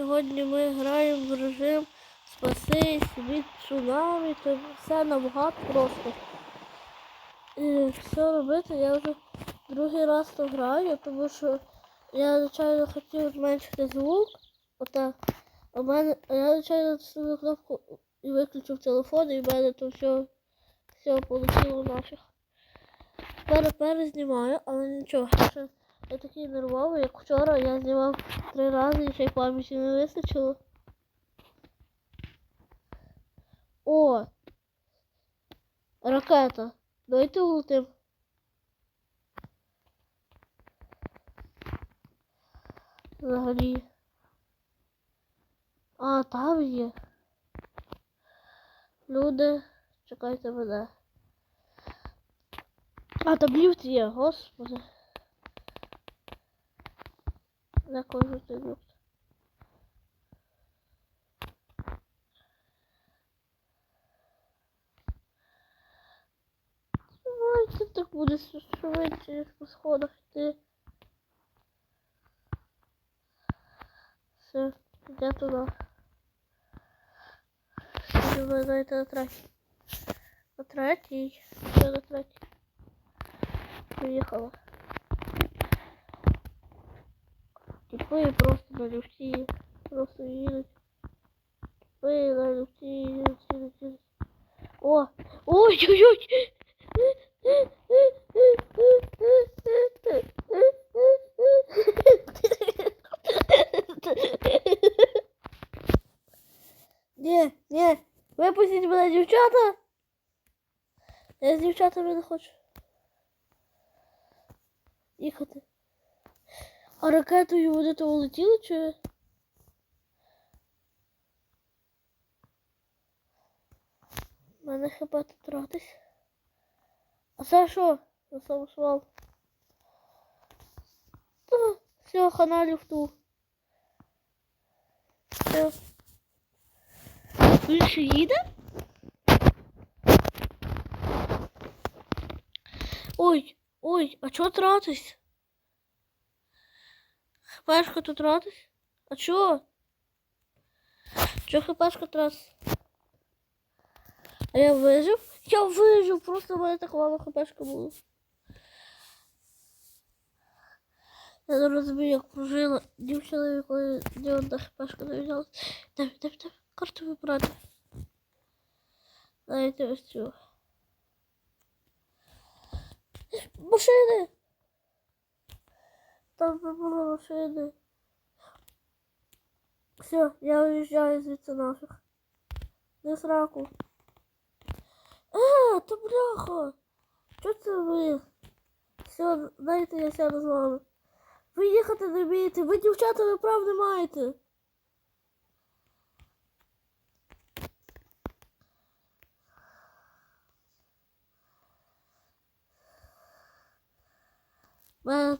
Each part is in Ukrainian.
Сьогодні ми граємо в режим спасись від цунамі, то все набагато просто. І все робити я вже другий раз то граю, тому що я, звичайно, хотів зменшити звук. Отак. А мене, я, звичайно, натиснув кнопку і виключив телефон, і в мене то все, все полетіло нафіг. Тепер перезнімаю, але нічого. Ще я такий нервовий, як вчора я знімав три рази і ще й пам'яті не вистачило. О! Ракета. Давайте улетим. Взагалі. А, там є. Люди, чекайте мене. А, там ліфт є, господи. На кожу той ліфт. Так буде швидше по сходах йти. Все, я. Все, ви на третій. На третій. Все на третій. Типи просто на люфті. Просто їдуть. Типи на люфті їдуть, їдуть, їдуть. О! Ой-ой-ой! Ні, ні, випустіть мене, дівчата. Я з дівчатами не хочу. Їхати. А ракетою вони то улетіли чи? У мене хп тут тратись. А це що? За самосвал. Та, все, хана ліфту. Все. Він ще їде? Ой, ой, а чого тратись? Хпшка тут тратись? А чого? Чого хпшка тратись? А я вижив? Я вижив, просто в мене так мало хпшка було. Я не розумію, як прожила дівчина, якої ні одна хпшка не взяла. Дай, дай, дай, карту вибрати. Дайте ось цю. Машини! Там не було машини. Все, я уїжджаю звідси нафиг. Не сраку. Е, то бляха! Що це ви? Все, дайте я сяду з вами. Ви їхати не вмієте, ви дівчата, ви прав не маєте. Мене.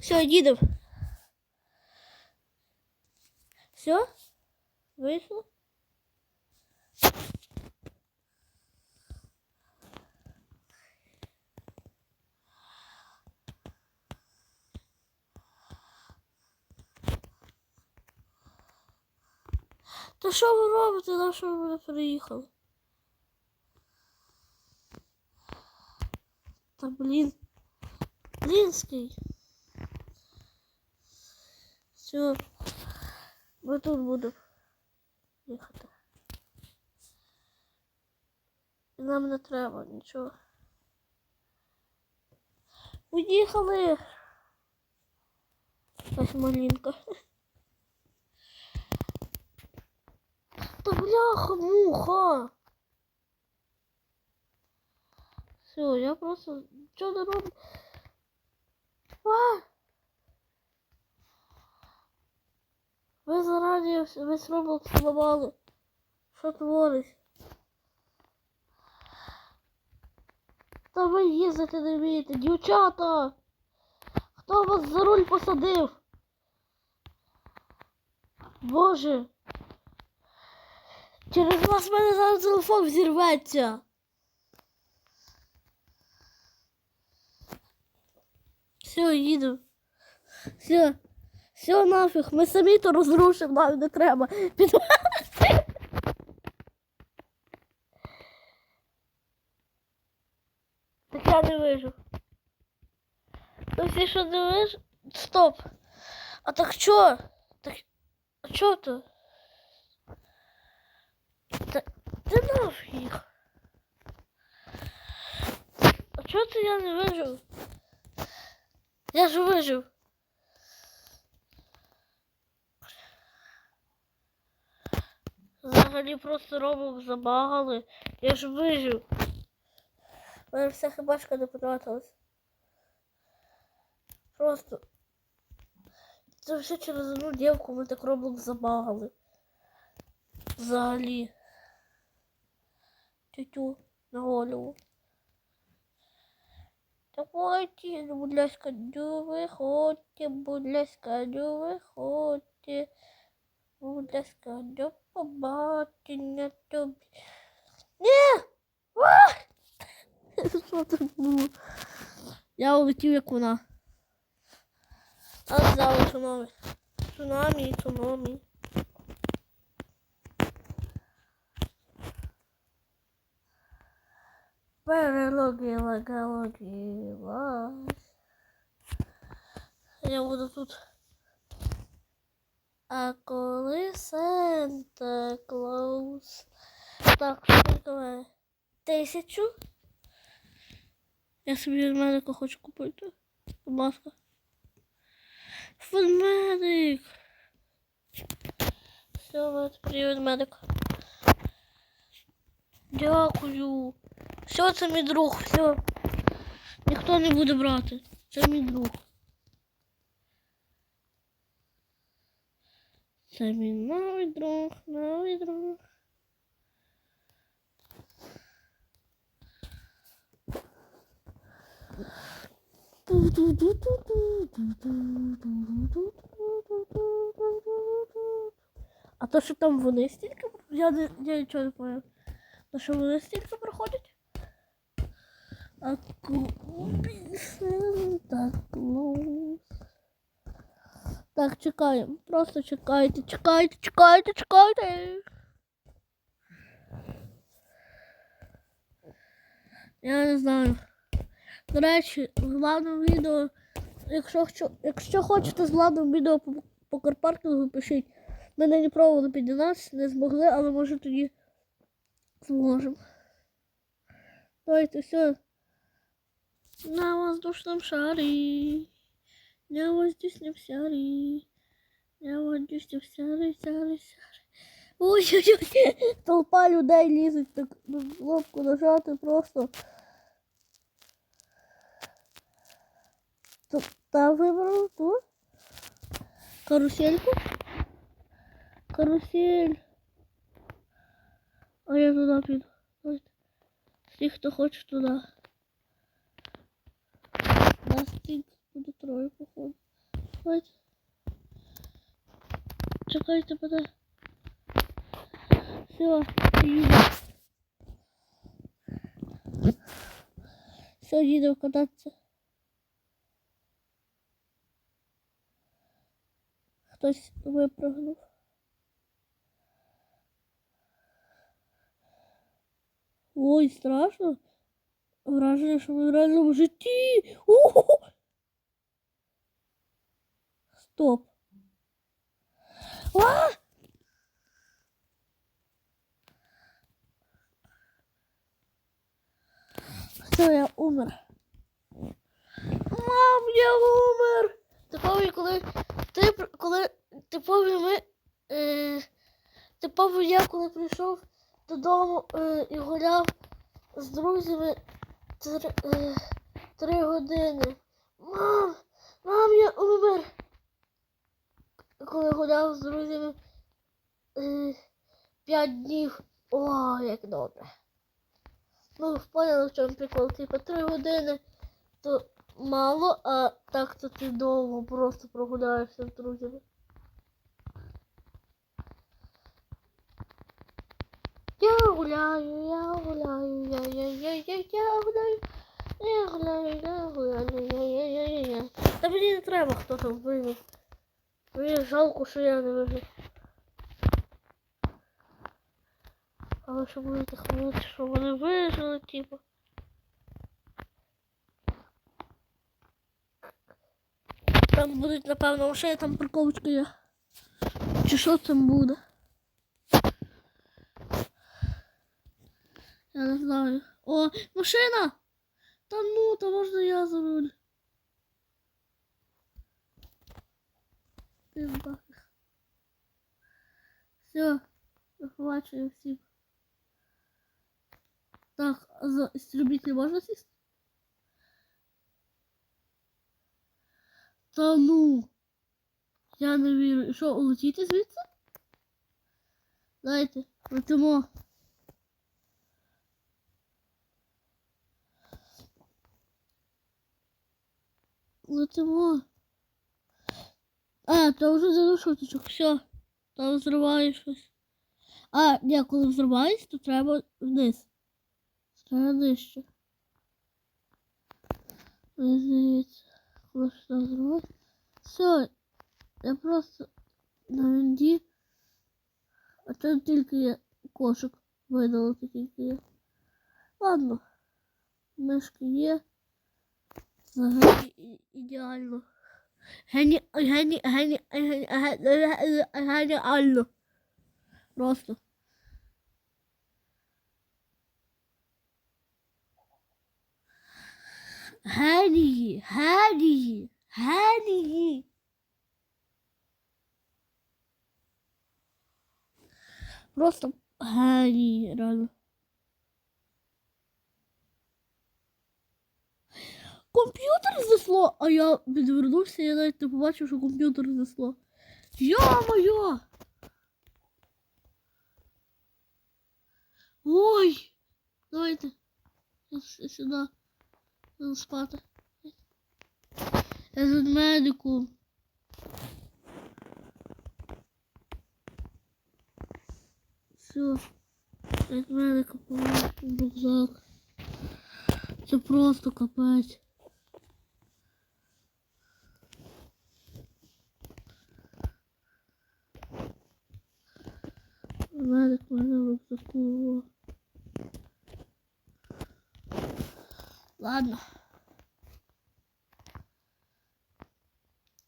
Все, їдемо. Все? Вийшло? Та що ви робите? На що ви приїхали? Та блін. Блінський. Все. Ми тут будемо їхати. Нам не треба нічого. Уїхали. Ось малинка. Та бляха, муха. Все, я просто нічого не роблю. Ви зарані весь робот зламали. Що творить? Та ви їздити не вмієте, дівчата! Хто вас за руль посадив? Боже! Через вас в мене зараз телефон взірветься. Все, їду. Все. Все нафіг, ми самі то розрушимо, нам не треба. Під... Так я не вижу. Ну всі що не вижу? Стоп. А так що? Так а що то? Та ти нафіг. А чого це я не вижив? Я ж вижив. Взагалі просто робок забагали. Я ж вижив. У мене вся хибашка не потратилась. Просто. Це все через одну дівку ми так робок забагали. Взагалі. Тютю на голову. Давайте, будь ласка, не виходьте, будь ласка, не виходьте. Будь ласка, до побачення тобі. Ні! Що це було? Я улетів як вона. А взяла цунамі. Цунамі, цунамі. Перелогила, галогилась. Я буду тут. А коли Санта Клаус. Так, скільки? Тисячу. Я собі ведмедика хочу купити. Будь ласка. Ведмедик. Все, от, привіт, ведмедик. Дякую. Все, це мій друг, все. Ніхто не буде брати. Це мій друг. Це мій новий друг, новий друг. А то, що там вони стільки, я, я нічого не понял. То, що вони стільки? Коли Санта Клаус. Так, чекаємо. Просто чекайте, чекайте, чекайте, чекайте. Я не знаю. До речі, в главному відео, якщо, якщо хочете з главним відео по, по карпаркінгу, пишіть. Ми не пробували піднятися, не змогли, але може тоді зможемо. Давайте все. На воздушном шаре. На воздушном шаре. На воздушном шаре, шаре, шаре. Ой-ой-ой. Толпа людей лізуть так на кнопку нажати просто. Тут та вибрав ту. Карусельку. Карусель. А я туди піду. Давайте. Всі, хто хоче туди. Нас тільки буде троє, походу. Давайте. Чекайте мене. Все, їду. Все, їду кататися. Хтось випрыгнув. Ой, страшно. Враження, що ми в реальному житті. Уху! Стоп. А! Все, я умер. Мам, я умер. Типові, коли ти коли типові ми. Е, типові я коли прийшов додому е, і гуляв з друзями три, е, три години. Мам, мам, я умер. Коли гуляв з друзями е, п'ять днів. О, як добре. Ну, поняли, в чому прикол. Типа три години то мало, а так то ти довго просто прогуляєшся з друзями. Я гуляю, я гуляю, я я я я я гуляю. Я гуляю, я гуляю, я я я я я. Та мені не треба, хто там винен. Мені жалко, що я не вижив. Але що будете хвалити, що вони вижили, типу. Там будуть, напевно, машини, там парковочка є. Чи там буде? Я не знаю. О, машина! Та ну, то можна я за до побачення всім. Так, за істребитель можна сісти? Та ну. Я не вірю. Що, улетіти звідси? Дайте, летимо. Летимо. А, то вже за шуточок, все. Там зриває. А, ні, коли взриваєш, то треба вниз. Треба нижче. Дивіться. Коли що зриває. Все. Я просто на вінді. А там тільки є кошик. Видалити тільки є. Ладно. Мишки є. Взагалі ідеально. Гені, гені, гені, гені, гені, геніально. Просто. Генії, генії, генії. Просто генії, реально. Комп'ютер знесло, а я відвернувся, я навіть не побачив, що комп'ютер знесло. Йо-моє! Ой! Давайте. сюда Сюди. Спати. Я тут медику. Все. З медика положу в рюкзак. Це просто капець. Медик в мене в рюкзаку. Ладно.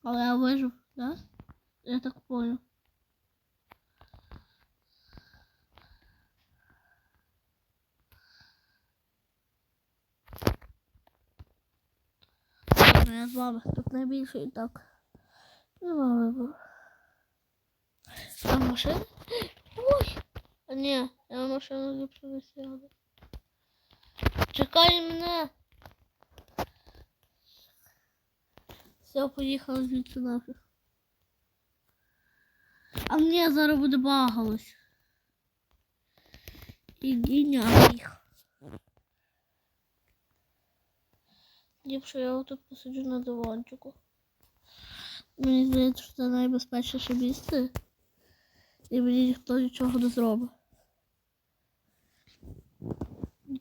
Але я вижив, да? Я так понял. Ладно, я з вами. Тут найбільше і так. Нема вибору. Там машина? Ні, я машину не сяду. Чекай мене! Все, поїхали звідси нафіг. А мені зараз буде багалось. Іди нафіг. Ліпше я отут посиджу на диванчику. Мені здається, що це найбезпечніше місце. І мені ніхто нічого не зробить.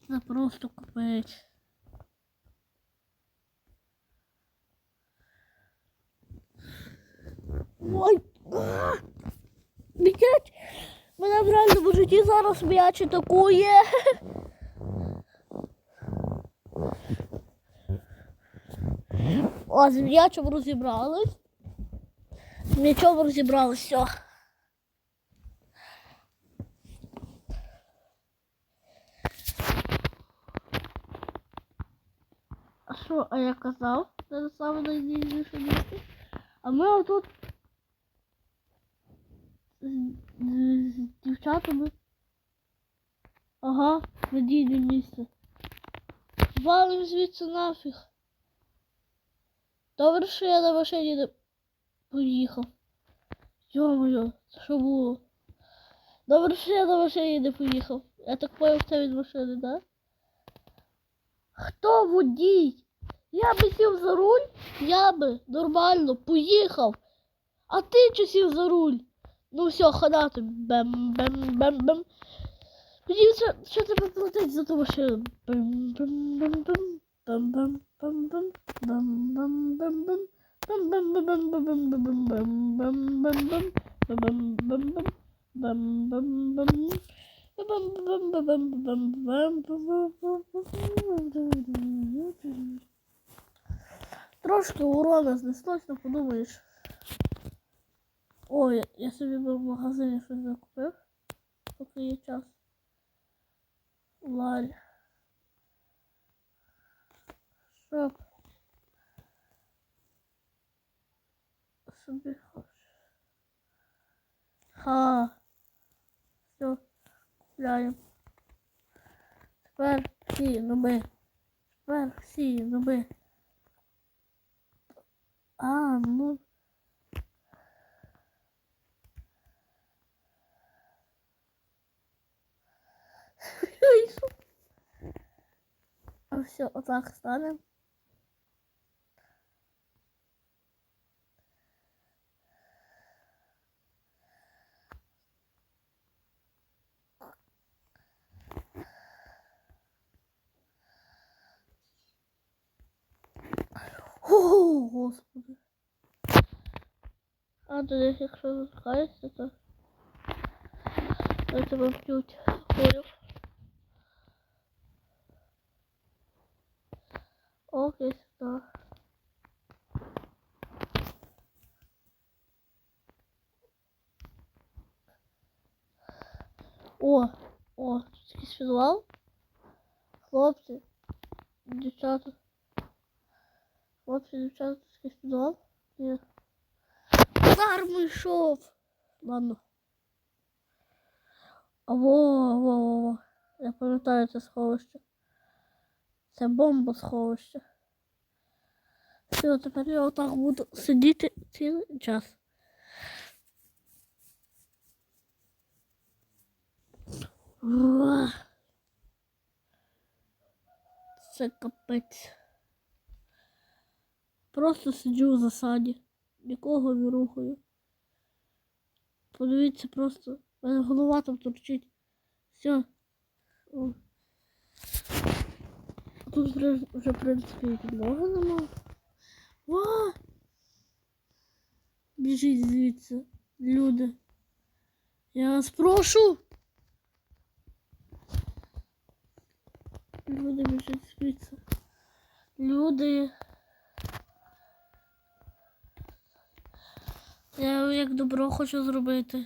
Це просто капець. Ой! М'яч! Мене в реальному житті зараз м'яч атакує. О, з м'ячем розібрались. З м'ячом розібрались, все. А що, я казав? Це саме найдивніше місце. А ми отут з, з, з дівчатами. Ага, надійне місце. Валим звідси нафіг. Добре, що я на машині не поїхав. Йо-моє, це що було? Добре, що я на машині не поїхав. Я так поняв, це від машини, да? Хто водій? Я би сів за руль, я би нормально поїхав. А ти чи сів за руль? Ну все, хана тобі. Бем, бем, бем, бем. Тоді що, що тебе платить за ту машину? Бем, бем, бем, бем. Бем, бем, бем, бем. Бем, бем, бем, бем. Трошки урона знеслось, но подумаєш. Ой, я, я собі в магазині щось закупив, поки є час. Лаль. Щоб собі хоч. Ха. Все, купляємо. Тепер всі ноби. Тепер всі ноби. А, ну. Все, отак станемо. О, господи. А тоді, якщо запускаєшся, то то тебе вб'ють. Понял. Окей, сюди. О, о, тут якийсь підвал. Хлопці, дівчата. Хлопці, дівчата, тут якийсь підвал. Ні. Йшов. Ладно. А во, во, во, во. Я пам'ятаю це сховище. Це бомба сховище. Все, тепер я отак буду сидіти цілий час. Це капець. Просто сиджу в засаді. Нікого не рухаю. Подивіться просто. У мене голова там торчить. Все. О. Тут вже, в принципі, і нема. Ва! Біжіть звідси, люди. Я вас прошу. Люди біжіть звідси. Люди. Я як добро хочу зробити.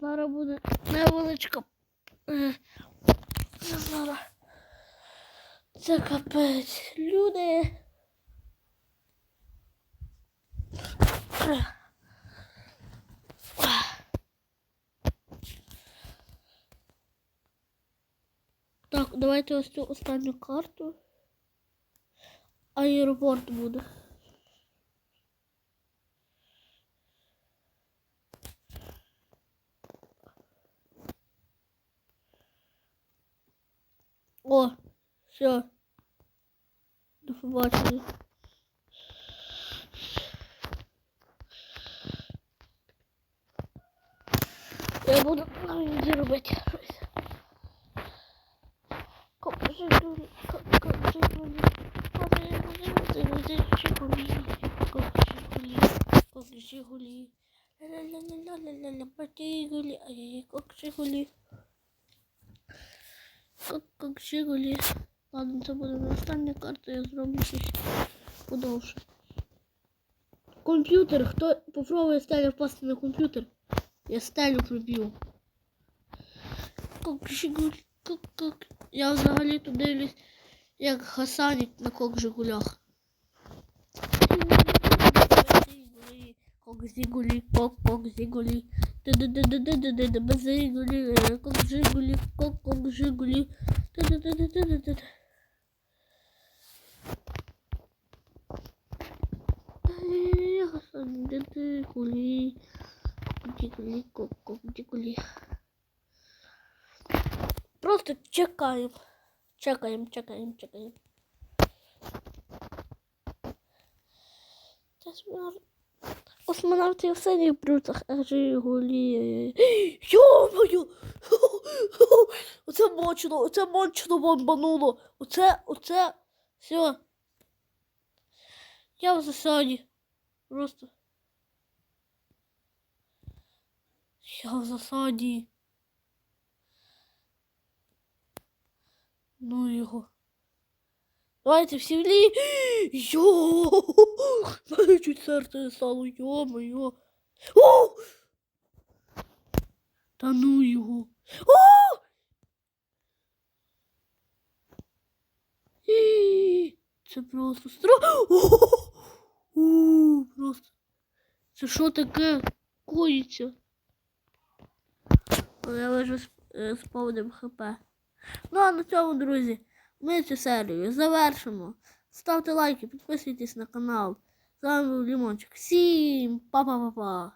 Зараз буде невеличка. е, Зараз. Це капець. Люди. Так, давайте ось цю останню карту. Аеропорт буде. О, все. До побачення. Я буду на вінді робити щось. Покажи дулі, покажи дулі. Покажи дулі, покажи гулі. Покажи гулі, покажи гулі. Ла-ла-ла-ла-ла-ла-ла, покажи гулі. Ай-яй-яй, покажи гулі. Как, как Жигулі. Ладно, це буде не остання карта, я зроблю щось подовше. Комп'ютер. Хто попробує стелю впасти на комп'ютер? Я стелю как. Я взагалі тут дивлюсь, як хасанять на кок Жигулях. Кок Жигулі, кок, кок Жигулі. Д-д-д-д-д-д-д, гулі. Кок-ді-гулі, кок, кок-ді-гулі. Просто чекаємо. Чекаємо, чекаємо, чекаємо. Космонавт. Космонавти в синіх брюцах, а Жигулі. Йо-моє! Оце мощно, оце мощно бомбануло. Оце, оце, все, Я в засаді. Просто. Я в засаді. Ну його. Давайте всі в лі. Йо! Мене чуть серце не стало, йо-моє. О! Та ну його. О! Це просто страх. Просто. Це що таке коїться? Я лежу з, е, з повним хп. Ну а на цьому, друзі, ми цю серію завершимо. Ставте лайки, підписуйтесь на канал. З вами був Лімончик. Всім па-па-па-па.